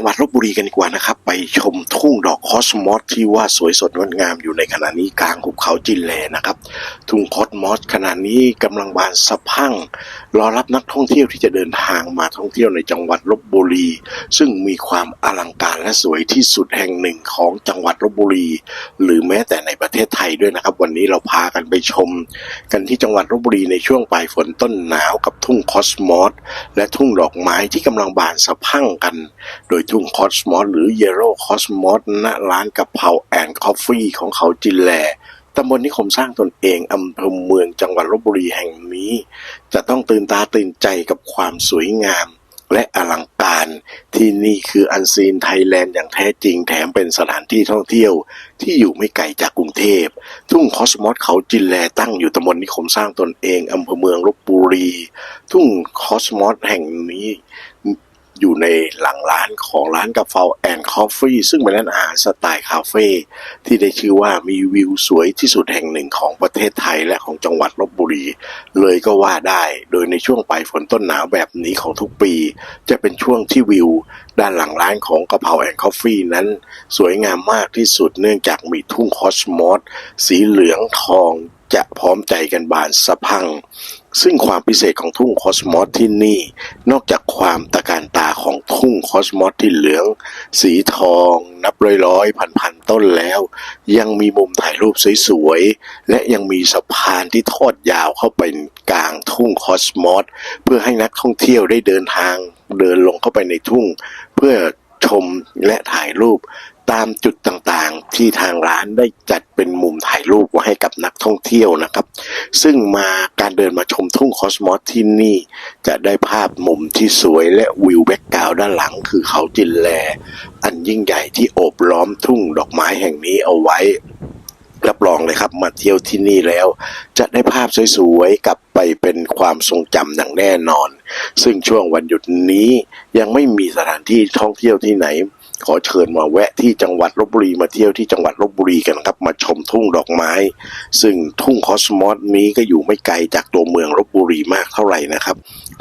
aguas รีกันดีกว่านะครับ ไปชมทุ่งดอกคอสมอสที่ว่าสวยสดงดงามอยู่ในขณะนี้กลางหุบเขาจินแลนะครับ ทุ่งคอสมอสขณะนี้กำลังบานสะพั่งรอรับนักท่องเที่ยวที่จะเดินทางมาท่องเที่ยวในจังหวัดลบบุรี ซึ่งมีความอลังการและสวยที่สุดแห่งหนึ่งของจังหวัดลบบุรี หรือแม้แต่ในประเทศไทยด้วยนะครับ วันนี้เราพากันไปชม กันที่จังหวัดลบบุรีในช่วงปลายฝนต้นหนาวกับทุ่งคอสมอสและทุ่งดอกไม้ที่กำลังบานสะพั่งกัน โดยทุ่งคอสสมอสหรือเยโรคอสมอสณร้านกะเพราแอนด์คอฟฟี่ของเขาจินแลตำบลนิคมสร้างตนเองอำเภอเมืองจังหวัดลบบุรีแห่งนี้ จะต้องตื่นตาตื่นใจกับความสวยงาม และอลังการที่นี่คืออันซีนไทยแลนด์อย่างแท้จริงแถมเป็นสถานที่ท่องเที่ยวที่อยู่ไม่ไกลจากกรุงเทพ ทุ่งคอสมอสเขาจินแลตั้งอยู่ตำบลนิคมสร้างตนเองอำเภอเมืองลบบุรี ทุ่งคอสมอสแห่งนี้ อยู่ในหลังร้านของร้านกาแฟแอนด์คอฟฟี่ซึ่งเป็นร้านอาหารสไตล์คาเฟ่ที่ได้ชื่อว่ามีวิวสวยที่สุดแห่งหนึ่งของประเทศไทยและของจังหวัดลบบุรี เลยก็ว่าได้โดยในช่วงปลายฝนต้นหนาวแบบนี้ของทุกปี จะเป็นช่วงที่วิว ด้านหลังร้านของกะเพราแอนด์คอฟฟี่นั้น สวยงามมากที่สุดเนื่องจากมีทุ่งคอสมอสสีเหลืองทอง จะพร้อมใจกันบานสะพัง ซึ่งความพิเศษของทุ่งคอสมอสที่นี่ นอกจากความตะการตาของทุ่งคอสมอสที่เหลือง สีทอง นับร้อยร้อยพันพันๆต้นแล้ว ยังมีมุมถ่ายรูปสวยๆ และยังมีสะพานที่ทอดยาวเข้าไปกลางทุ่งคอสมอสเพื่อให้นักท่องเที่ยวได้เดินทางเดินลงเข้าไปในทุ่ง เพื่อชมและถ่ายรูป ตามจุดต่างๆ ที่ทางร้านได้จัดเป็นมุมถ่ายรูปไว้ให้กับนักท่องเที่ยวนะครับ ซึ่งมาการเดินมาชมทุ่งคอสมอสที่นี่ จะได้ภาพมุมที่สวยและวิวแบ็กกราวด์ด้านหลังคือเขาจินแล อันยิ่งใหญ่ที่โอบล้อมทุ่งดอกไม้แห่งนี้เอาไว้รับรองเลยครับมาเที่ยวที่นี่แล้ว จะได้ภาพสวยๆกลับไปเป็นความทรงจำอย่างแน่นอน ซึ่งช่วงวันหยุดนี้ยังไม่มีสถานที่ท่องเที่ยวที่ไหน ขอเชิญมาแวะที่จังหวัดลบบุรีมาเที่ยวที่จังหวัดลบบุรีกันครับ มาชมทุ่งดอกไม้ ซึ่งทุ่งคอสมอสนี้ก็อยู่ไม่ไกลจากตัวเมืองลบบุรีมากเท่าไหร่นะครับ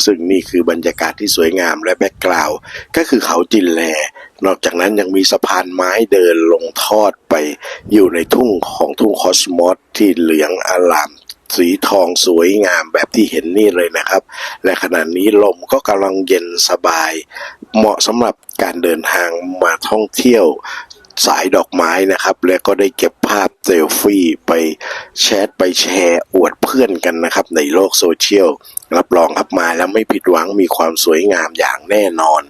ซึ่งนี่คือบรรยากาศที่สวยงามและแบ็กกราวด์ก็คือเขาจินแล นอกจากนั้นยังมีสะพานไม้เดินลงทอดไปอยู่ในทุ่งของทุ่งคอสมอสที่เหลืองอลาม สีทองสวยงามแบบที่เห็นนี่เลยนะครับ และขณะนี้ลมก็กำลังเย็นสบาย เหมาะสำหรับการเดินทางมาท่องเที่ยวสายดอกไม้นะครับ และก็ได้เก็บภาพเซลฟี่ไปแชทไปแชร์อวดเพื่อนกันนะครับ ในโลกโซเชียลรับรองครับมาแล้วไม่ผิดหวังมีความสวยงามอย่างแน่นอน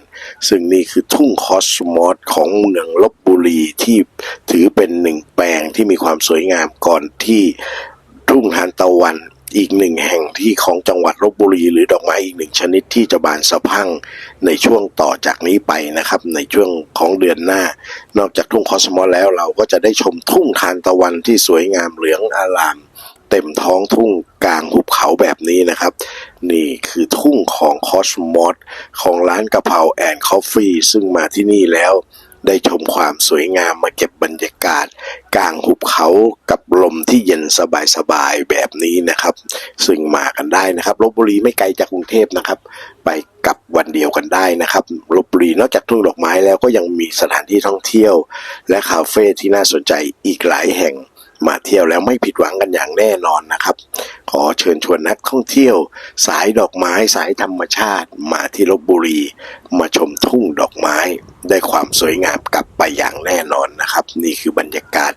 ซึ่งนี่คือทุ่งคอสมอสของเมืองลบบุรีที่ถือเป็นหนึ่งแปลงที่มีความสวยงามก่อนที่ ทุ่งทานตะวันอีกหนึ่งแห่งที่ของจังหวัดลบบุรีหรือดอกไม้อีกหนึ่งชนิดที่จะบานสะพั่งในช่วงต่อจากนี้ไปนะครับ ในช่วงของเดือนหน้า นอกจากทุ่งคอสมอแล้วเราก็จะได้ชมทุ่งทานตะวันที่สวยงามเหลืองอาราม เต็มท้องทุ่งกลางหุบเขาแบบนี้นะครับ นี่คือทุ่งของคอสมอสของร้านกะเพราแอนด์คอฟฟี่ซึ่งมาที่นี่แล้ว ได้ชมความสวยงามมาเก็บบรรยากาศ กลางหุบเขากับลมที่เย็นสบายๆแบบนี้นะครับ ซึ่งมากันได้นะครับลบบุรีไม่ไกลจากกรุงเทพนะครับ ไปกับวันเดียวกันได้นะครับลบบุรีนอกจากทุ่งดอกไม้แล้วก็ยังมีสถานที่ท่องเที่ยว และคาเฟ่ที่น่าสนใจอีกหลายแห่ง มาเที่ยวแล้วไม่ผิดหวังกันอย่างแน่นอนนะครับ ขอเชิญชวนนักท่องเที่ยว สายดอกไม้สายธรรมชาติ มาที่ลบบุรี มาชมทุ่งดอกไม้ ได้ความสวยงามกลับไปอย่างแน่นอนนะครับ นี่คือบรรยากาศ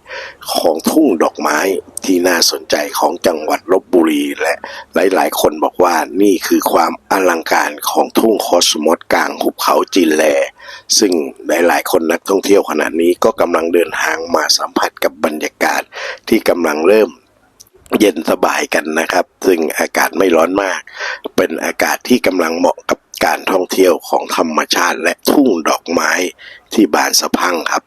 ของทุ่งดอกไม้ที่น่าสนใจของจังหวัดลบ บุรีและหลาย ๆ คนบอกว่านี่คือความอลังการของทุ่งคอสมอสกลางหุบเขาจินแล ซึ่งหลาย ๆ คนนักท่องเที่ยวขณะนี้ก็กำลังเดินทางมาสัมผัสกับบรรยากาศที่กำลังเริ่มเย็นสบายกันนะครับ ซึ่งอากาศไม่ร้อนมาก เป็นอากาศที่กำลังเหมาะกับการท่องเที่ยวของธรรมชาติและทุ่งดอกไม้ที่บานสะพังครับ